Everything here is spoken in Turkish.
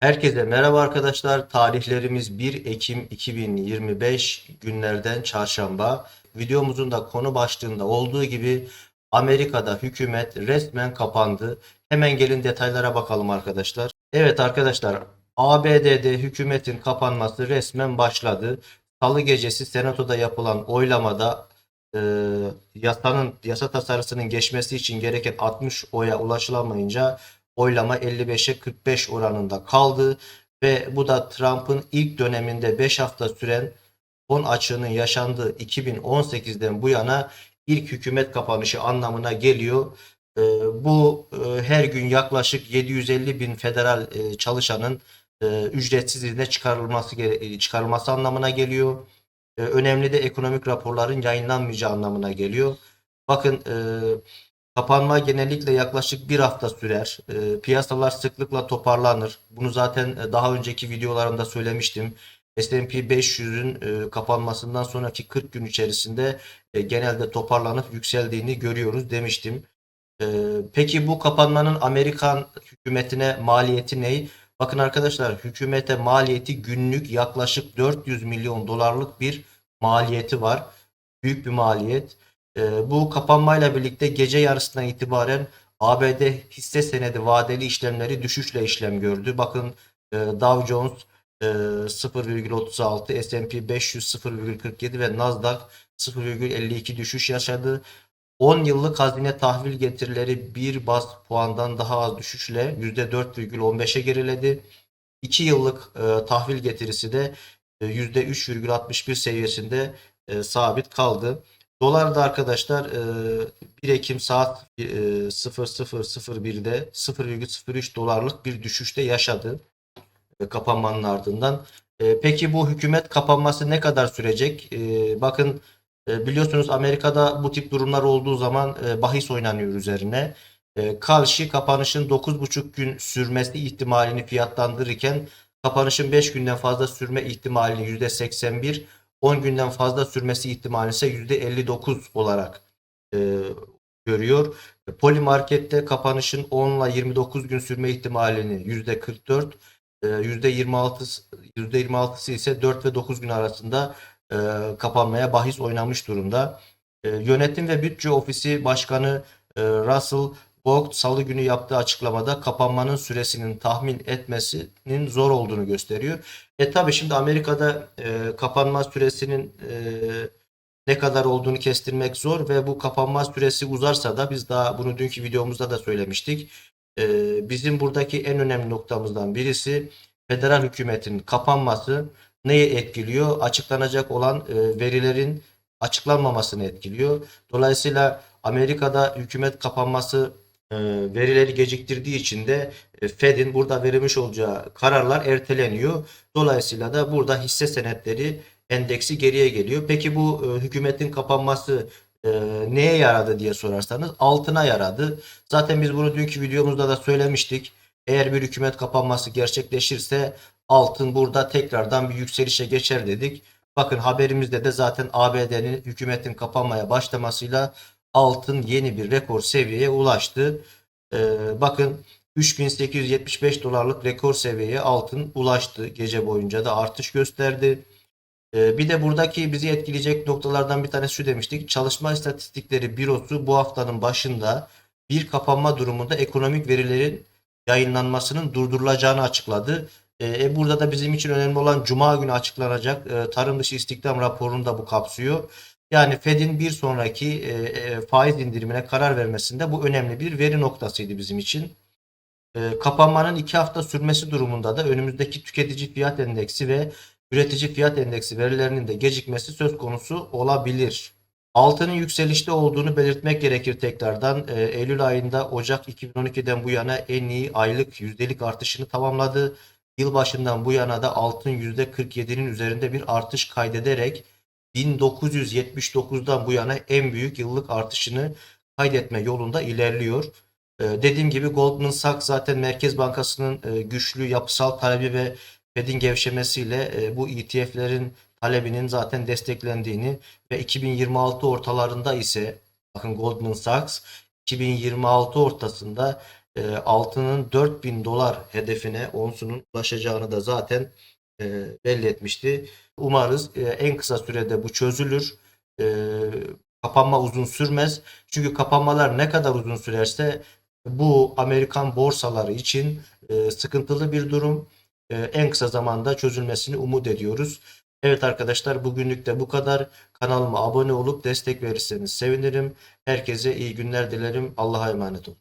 Herkese merhaba arkadaşlar. Tarihlerimiz 1 Ekim 2025 günlerden çarşamba. Videomuzun da konu başlığında olduğu gibi Amerika'da hükümet resmen kapandı. Hemen gelin detaylara bakalım arkadaşlar. Evet arkadaşlar ABD'de hükümetin kapanması resmen başladı. Salı gecesi Senato'da yapılan oylamada e, yasanın yasa tasarısının geçmesi için gereken 60 oya ulaşılamayınca oylama 55'e 45 oranında kaldı ve bu da Trump'ın ilk döneminde 5 hafta süren fon açığının yaşandığı 2018'den bu yana ilk hükümet kapanışı anlamına geliyor. Ee, bu e, her gün yaklaşık 750 bin federal e, çalışanın e, ücretsiz izne çıkarılması çıkarılması anlamına geliyor. E, önemli de ekonomik raporların yayınlanmayacağı anlamına geliyor. Bakın Kapanma genellikle yaklaşık bir hafta sürer. E, piyasalar sıklıkla toparlanır. Bunu zaten e, daha önceki videolarımda söylemiştim. S&P 500'ün e, kapanmasından sonraki 40 gün içerisinde e, genelde toparlanıp yükseldiğini görüyoruz demiştim. E, peki bu kapanmanın Amerikan hükümetine maliyeti ne? Bakın arkadaşlar hükümete maliyeti günlük yaklaşık 400 milyon dolarlık bir maliyeti var. Büyük bir maliyet. Ee, bu kapanmayla birlikte gece yarısından itibaren ABD hisse senedi vadeli işlemleri düşüşle işlem gördü. Bakın e, Dow Jones e, 0,36, S&P 500 0,47 ve Nasdaq 0,52 düşüş yaşadı. 10 yıllık hazine tahvil getirileri 1 bas puandan daha az düşüşle %4,15'e geriledi. 2 yıllık e, tahvil getirisi de e, %3,61 seviyesinde e, sabit kaldı. Dolar da arkadaşlar e, 1 Ekim saat e, 00.01'de 0,03 dolarlık bir düşüşte yaşadı e, kapanmanın ardından. E, Peki bu hükümet kapanması ne kadar sürecek? E, Bakın e, biliyorsunuz Amerika'da bu tip durumlar olduğu zaman e, bahis oynanıyor üzerine. E, Karşı kapanışın 9,5 gün sürmesi ihtimalini fiyatlandırırken kapanışın 5 günden fazla sürme ihtimalini %81, 10 günden fazla sürmesi ihtimali ise %59 olarak e, görüyor. Polimarket'te kapanışın 10 ile 29 gün sürme ihtimalini %44, e, %26 %26'sı ise 4 ve 9 gün arasında e, kapanmaya bahis oynamış durumda. E, Yönetim ve Bütçe Ofisi Başkanı e, Russell Vogt Salı günü yaptığı açıklamada kapanmanın süresinin tahmin etmesinin zor olduğunu gösteriyor. E tabii şimdi Amerika'da e, kapanma süresinin e, ne kadar olduğunu kestirmek zor ve bu kapanma süresi uzarsa da biz daha bunu dünkü videomuzda da söylemiştik. E, bizim buradaki en önemli noktamızdan birisi federal hükümetin kapanması neyi etkiliyor? Açıklanacak olan e, verilerin açıklanmamasını etkiliyor. Dolayısıyla Amerika'da hükümet kapanması verileri geciktirdiği için de e, Fed'in burada verilmiş olacağı kararlar erteleniyor. Dolayısıyla da burada hisse senetleri endeksi geriye geliyor. Peki bu e, hükümetin kapanması e, neye yaradı diye sorarsanız altına yaradı. Zaten biz bunu dünkü videomuzda da söylemiştik. Eğer bir hükümet kapanması gerçekleşirse altın burada tekrardan bir yükselişe geçer dedik. Bakın haberimizde de zaten ABD'nin hükümetin kapanmaya başlamasıyla altın yeni bir rekor seviyeye ulaştı. Ee, bakın 3875 dolarlık rekor seviyeye altın ulaştı. Gece boyunca da artış gösterdi. Ee, bir de buradaki bizi etkileyecek noktalardan bir tanesi şu demiştik. Çalışma İstatistikleri Bürosu bu haftanın başında bir kapanma durumunda ekonomik verilerin yayınlanmasının durdurulacağını açıkladı. Ee, burada da bizim için önemli olan Cuma günü açıklanacak e, tarım dışı istihdam raporunu da bu kapsıyor. Yani Fed'in bir sonraki e, e, faiz indirimine karar vermesinde bu önemli bir veri noktasıydı bizim için. E, kapanmanın iki hafta sürmesi durumunda da önümüzdeki tüketici fiyat endeksi ve üretici fiyat endeksi verilerinin de gecikmesi söz konusu olabilir. Altının yükselişte olduğunu belirtmek gerekir tekrardan. E, Eylül ayında Ocak 2012'den bu yana en iyi aylık yüzdelik artışını tamamladı. Yılbaşından bu yana da altın %47'nin üzerinde bir artış kaydederek 1979'dan bu yana en büyük yıllık artışını kaydetme yolunda ilerliyor. Ee, dediğim gibi Goldman Sachs zaten Merkez Bankası'nın e, güçlü yapısal talebi ve Fed'in gevşemesiyle e, bu ETF'lerin talebinin zaten desteklendiğini ve 2026 ortalarında ise bakın Goldman Sachs 2026 ortasında e, altının 4000 dolar hedefine onsunun ulaşacağını da zaten e, belli etmişti. Umarız e, en kısa sürede bu çözülür. E, kapanma uzun sürmez. Çünkü kapanmalar ne kadar uzun sürerse bu Amerikan borsaları için e, sıkıntılı bir durum. E, en kısa zamanda çözülmesini umut ediyoruz. Evet arkadaşlar bugünlük de bu kadar. Kanalıma abone olup destek verirseniz sevinirim. Herkese iyi günler dilerim. Allah'a emanet olun.